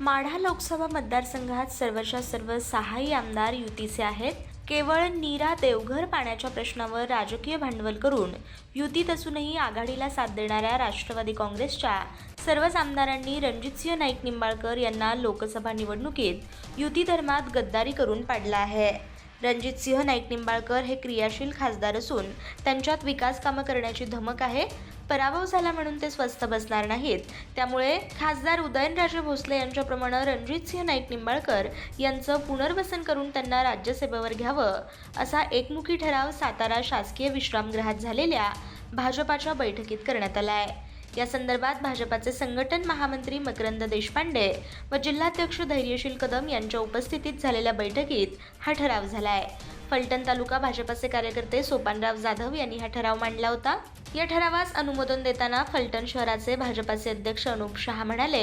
माढा लोकसभा मतदारसंघात सर्वच्या सर्व सहाही आमदार युतीचे आहेत. केवळ नीरा देवघर पाण्याच्या प्रश्नावर राजकीय भांडवल करून युतीत असूनही आघाडीला साथ देणाऱ्या राष्ट्रवादी काँग्रेसच्या सर्वच आमदारांनी रणजितसिंह नाईक निंबाळकर यांना लोकसभा निवडणुकीत युती धर्मात गद्दारी करून पाडला आहे. रणजितसिंह नाईक निंबाळकर हे क्रियाशील खासदार असून त्यांच्यात विकास कामं करण्याची धमक आहे. पराभव झाला म्हणून ते स्वस्थ बसणार नाहीत. त्यामुळे खासदार उदयनराजे भोसले यांच्याप्रमाणे रणजितसिंह नाईक निंबाळकर यांचं पुनर्वसन करून त्यांना राज्यसेवेवर घ्यावं असा एकमुखी ठराव सातारा शासकीय विश्रामगृहात झालेल्या भाजपाच्या बैठकीत करण्यात आला आहे या संदर्भात भाजपाचे संघटन महामंत्री मकरंद देशपांडे व जिल्हाध्यक्ष धैर्यशील कदम यांच्या उपस्थितीत झालेल्या बैठकीत हा ठराव झाला आहे फलटण तालुका भाजपाचे कार्यकर्ते सोपानराव जाधव यांनी हा ठराव मांडला होता. या ठरावास अनुमोदन देताना फलटण शहराचे भाजपाचे अध्यक्ष अनुप शहा म्हणाले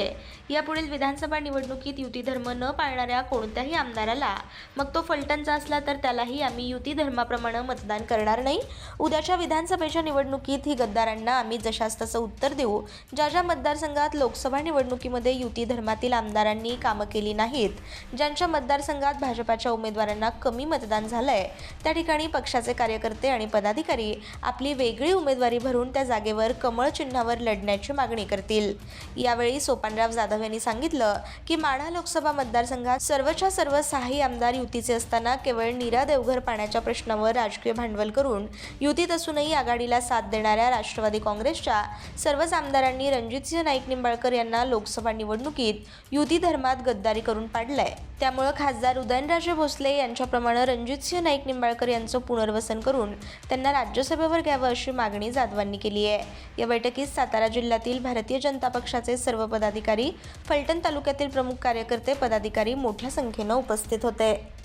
यापुढील विधानसभा निवडणुकीत युती धर्म न पाळणाऱ्या कोणत्याही आमदाराला मग तो फलटणचा असला तर त्यालाही आम्ही युती धर्माप्रमाणे मतदान करणार नाही. उद्याच्या विधानसभेच्या निवडणुकीत ही गद्दारांना आम्ही जशास तसं उत्तर देऊ. ज्या ज्या मतदारसंघात लोकसभा निवडणुकीमध्ये युती धर्मातील आमदारांनी कामं केली नाहीत ज्यांच्या मतदारसंघात भाजपाच्या उमेदवारांना कमी मतदान झालंय त्या ठिकाणी पक्षाचे कार्यकर्ते आणि पदाधिकारी आपली वेगळी उमेदवारी भरून त्या जागेवर कमळ चिन्हावर लढण्याची मागणी करतील. यावेळी सोपानराव जाधव यांनी सांगितलं की माढा लोकसभा मतदारसंघात सर्वच्या सर्व सहाही आमदार युतीचे असताना केवळ नीरा देवघर पाण्याच्या प्रश्नावर राजकीय भांडवल करून युतीत असूनही आघाडीला साथ देणाऱ्या राष्ट्रवादी काँग्रेसच्या सर्वच आमदारांनी रणजितसिंह नाईक निंबाळकर यांना लोकसभा निवडणुकीत युती धर्मात गद्दारी करून पाडलंय. त्यामुळे खासदार उदयनराजे भोसले यांच्याप्रमाणे रणजितसिंह नाईक निंबाळकर यांचं पुनर्वसन करून त्यांना राज्यसभेवर घ्यावं अशी मागणी जाधवांनी केली आहे. या बैठकीत सातारा जिल्ह्यातील भारतीय जनता पक्षाचे सर्व पदाधिकारी फलटण तालुक्यातील प्रमुख कार्यकर्ते पदाधिकारी मोठ्या संख्येनं उपस्थित होते.